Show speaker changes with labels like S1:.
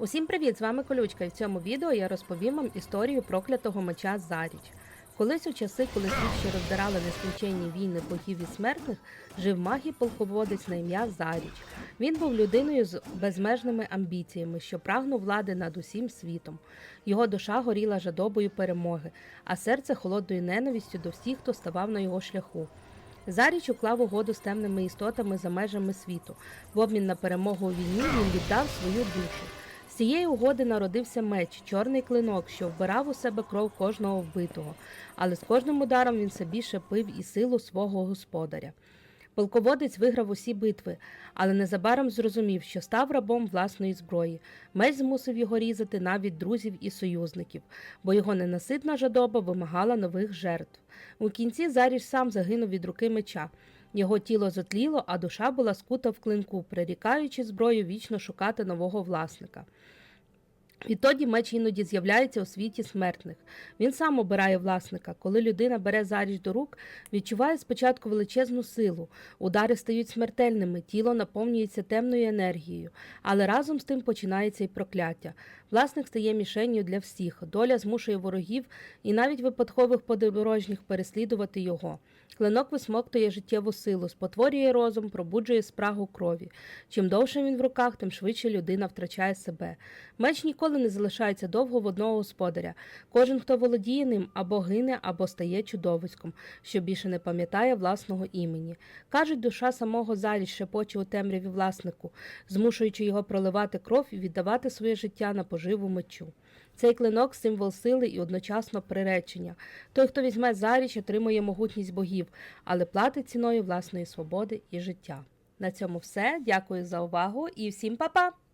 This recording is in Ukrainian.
S1: Усім привіт! З вами Колючка, і в цьому відео я розповім вам історію проклятого меча Заріч. Колись у часи, коли світ ще роздирали нескінченні війни богів і смертних, жив магій полководець на ім'я Заріч. Він був людиною з безмежними амбіціями, що прагнув влади над усім світом. Його душа горіла жадобою перемоги, а серце холодною ненавистю до всіх, хто ставав на його шляху. Заріч уклав угоду з темними істотами за межами світу. В обмін на перемогу у війні він віддав свою душу. Цієї угоди народився меч, чорний клинок, що вбирав у себе кров кожного вбитого, але з кожним ударом він все більше пив і силу свого господаря. Полководець виграв усі битви, але незабаром зрозумів, що став рабом власної зброї. Меч змусив його різати навіть друзів і союзників, бо його ненаситна жадоба вимагала нових жертв. У кінці Заріж сам загинув від руки меча. Його тіло затліло, а душа була скута в клинку, прирікаючи зброю вічно шукати нового власника. Відтоді меч іноді з'являється у світі смертних. Він сам обирає власника. Коли людина бере заріч до рук, відчуває спочатку величезну силу. Удари стають смертельними, тіло наповнюється темною енергією, але разом з тим починається і прокляття. Власник стає мішенню для всіх. Доля змушує ворогів і навіть випадкових подорожніх переслідувати його. Клинок висмоктує життєву силу, спотворює розум, пробуджує спрагу крові. Чим довше він в руках, тим швидше людина втрачає себе. Меч ніколи не залишається довго в одного господаря. Кожен, хто володіє ним, або гине, або стає чудовиськом, що більше не пам'ятає власного імені. Кажуть, душа самого залі шепоче у темряві власнику, змушуючи його проливати кров і віддавати своє життя на поживу мечу. Цей клинок символ сили і одночасно приречення. Той, хто візьме заріч, отримує могутність богів, але платить ціною власної свободи і життя. На цьому все. Дякую за увагу і всім па-па!